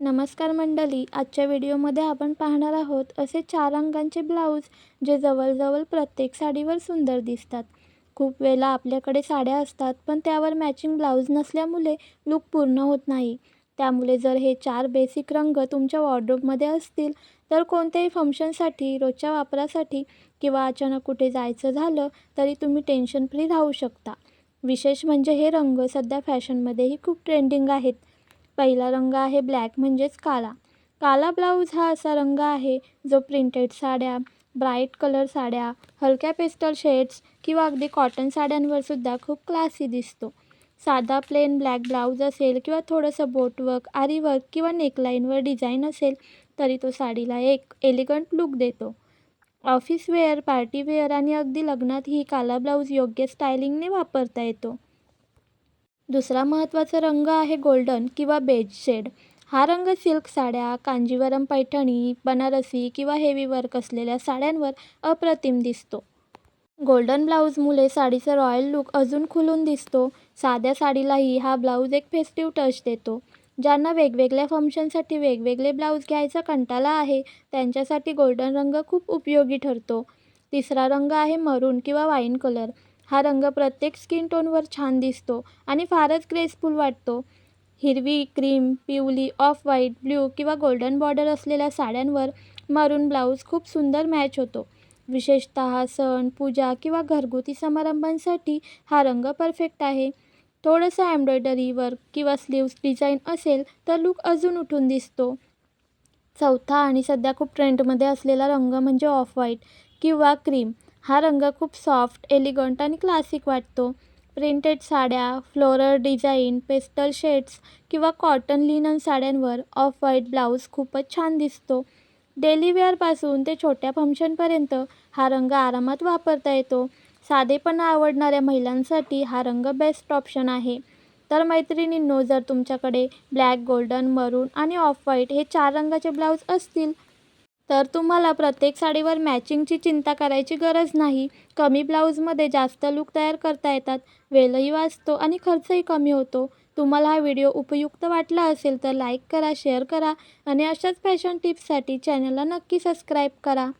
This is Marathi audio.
नमस्कार मंडळी आजच्या व्हिडिओमध्ये आपण पाहणार आहोत असे चार रंगांचे ब्लाऊज जे जवळजवळ प्रत्येक साडीवर सुंदर दिसतात. खूप वेळेला आपल्याकडे साड्या असतात पण त्यावर मॅचिंग ब्लाऊज नसल्यामुळे लूक पूर्ण होत नाही. त्यामुळे जर हे चार बेसिक रंग तुमच्या वॉर्ड्रोबमध्ये असतील तर कोणत्याही फंक्शनसाठी रोजच्या वापरासाठी किंवा अचानक कुठे जायचं झालं तरी तुम्ही टेन्शन फ्री राहू शकता. विशेष म्हणजे हे रंग सध्या फॅशनमध्येही खूप ट्रेंडिंग आहेत. पहिला रंग आहे ब्लॅक म्हणजेच काळा काला ब्लाऊज हा असा रंग आहे जो प्रिंटेड साड्या ब्राईट कलर साड्या हलक्या पेस्टल शेड्स किंवा अगदी कॉटन साड्यांवर सुद्धा खूप क्लासी दिसतो. साधा प्लेन ब्लॅक ब्लाऊज असेल किंवा थोडंसं बोटवर्क आरीवर्क किंवा नेकलाईनवर डिझाईन असेल तरी तो साडीला एक एलिगंट लुक देतो. ऑफिस वेअर पार्टी वेअर आणि अगदी लग्नातही काला ब्लाऊज योग्य स्टायलिंगने वापरता येतो. दुसरा महत्त्वाचा रंग आहे गोल्डन किंवा बेज शेड. हा रंग सिल्क साड्या कांजीवरम पैठणी बनारसी किंवा हेवी वर्क असलेल्या साड्यांवर अप्रतिम दिसतो. गोल्डन ब्लाऊजमुळे साडीचा रॉयल लुक अजून खुलून दिसतो. साध्या साडीलाही हा ब्लाऊज एक फेस्टिव्ह टच देतो. ज्यांना वेगवेगळ्या फंक्शनसाठी वेगवेगळे ब्लाऊज घ्यायचा कंटाळा आहे त्यांच्यासाठी गोल्डन रंग खूप उपयोगी ठरतो. तिसरा रंग आहे मरून किंवा वाईन कलर. हा रंग प्रत्येक स्किन टोनवर छान दिसतो आणि फारच ग्रेसफुल वाटतो. हिरवी क्रीम पिवली ऑफ व्हाईट ब्ल्यू किंवा गोल्डन बॉर्डर असलेल्या साड्यांवर मरून ब्लाऊज खूप सुंदर मॅच होतो. विशेषतः सण पूजा किंवा घरगुती समारंभांसाठी हा रंग परफेक्ट आहे. थोडंसं एम्ब्रॉयडरी वर्क किंवा स्लीव्स डिझाईन असेल तर लूक अजून उठून दिसतो. चौथा आणि सध्या खूप ट्रेंडमध्ये असलेला रंग म्हणजे ऑफ व्हाईट किंवा क्रीम हा रंग खूप सॉफ्ट एलिगंट आणि क्लासिक वाटतो. प्रिंटेड साड्या फ्लोरल डिझाईन पेस्टल शेड्स किंवा कॉटन लिनन साड्यांवर ऑफ व्हाईट ब्लाऊज खूपच छान दिसतो. डेली वेअरपासून ते छोट्या फंक्शनपर्यंत हा रंग आरामात वापरता येतो. साधेपणा आवडणाऱ्या महिलांसाठी हा रंग बेस्ट ऑप्शन आहे. तर मैत्रिणींनो जर तुमच्याकडे ब्लॅक गोल्डन मरून आणि ऑफ व्हाईट हे चार रंगाचे ब्लाऊज असतील तर तुम्हाला प्रत्येक साडीवर मॅचिंगची चिंता करायची गरज नाही. कमी ब्लाऊजमध्ये जास्त लूक तयार करता येतात. वेळही वाचतो आणि खर्चही कमी होतो. तुम्हाला हा व्हिडिओ उपयुक्त वाटला असेल तर लाईक करा शेअर करा आणि अशाच फॅशन टिप्ससाठी चॅनलला नक्की सबस्क्राईब करा.